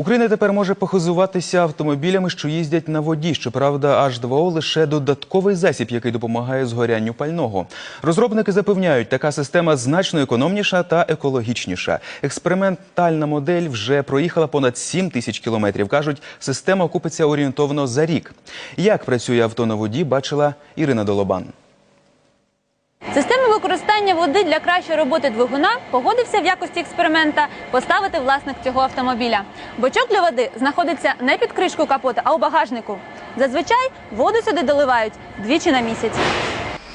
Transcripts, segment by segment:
Україна тепер може похизуватися автомобілями, що їздять на воді. Щоправда, H2O – лише додатковий засіб, який допомагає згорянню пального. Розробники запевняють, така система значно економніша та екологічніша. Експериментальна модель вже проїхала понад 7 тисяч кілометрів. Кажуть, система окупиться орієнтовно за рік. Як працює авто на воді, бачила Ірина Долобан. Систему використання води для кращої роботи двигуна погодився в якості експеримента поставити власник цього автомобіля. Бочок для води знаходиться не під кришкою капота, а у багажнику. Зазвичай воду сюди доливають двічі на місяць.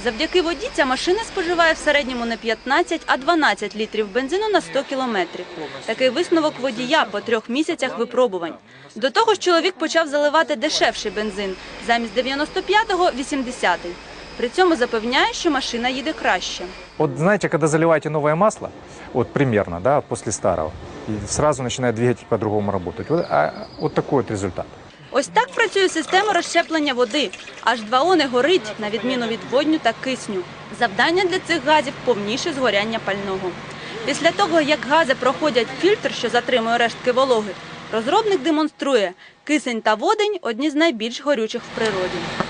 Завдяки воді ця машина споживає в середньому не 15, а 12 літрів бензину на 100 кілометрів. Такий висновок водія по трьох місяцях випробувань. До того ж, чоловік почав заливати дешевший бензин замість 95-го – 80-й. При цьому запевняє, що машина їде краще. Вот знаете, когда заливаете новое масло, вот примерно, да, после старого, и сразу начинает двигатель по-другому работать. Вот, а, вот такой вот результат. Ось так працює система розщеплення води. Аж 2О не горить, на відміну від водню та кисню. Завдання для цих газів повніше згоряння пального. Після того, як гази проходять фільтр, що затримує рештки вологи, розробник демонструє, кисень та водень – одні з найбільш горючих в природі.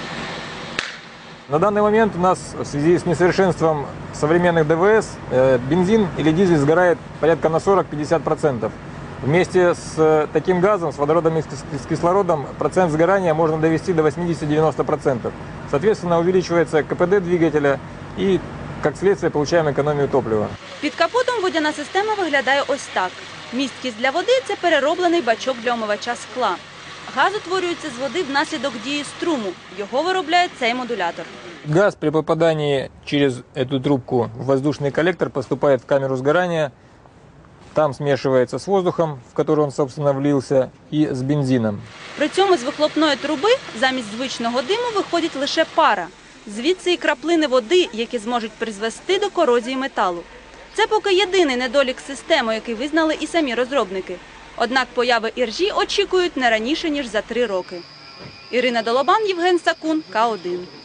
На данный момент у нас в связи с несовершенством современных ДВС э, бензин или дизель сгорает порядка на 40-50%. Вместе с э, таким газом, с водородом и с кис- с кислородом, процент сгорания можно довести до 80-90%. Соответственно, увеличивается КПД двигателя и, как следствие, получаем экономию топлива. Під капотом водяна система виглядає ось так. Місткість для води – це перероблений бачок для омивача скла. Газ утворюється з води внаслідок дії струму. Його виробляє цей модулятор. Газ при попадании через эту трубку в воздушный коллектор поступает в камеру сгорания. Там смешивается с воздухом, в который он, собственно, влился, и с бензином. При цьому з вихлопної труби замість звичного диму виходить лише пара. Звідси і краплини води, які зможуть призвести до корозії металу. Це поки єдиний недолік системи, який визнали і самі розробники. Однак появи іржі очікують не раніше, ніж за три роки. Ірина Долобан, Євген Сакун, К1.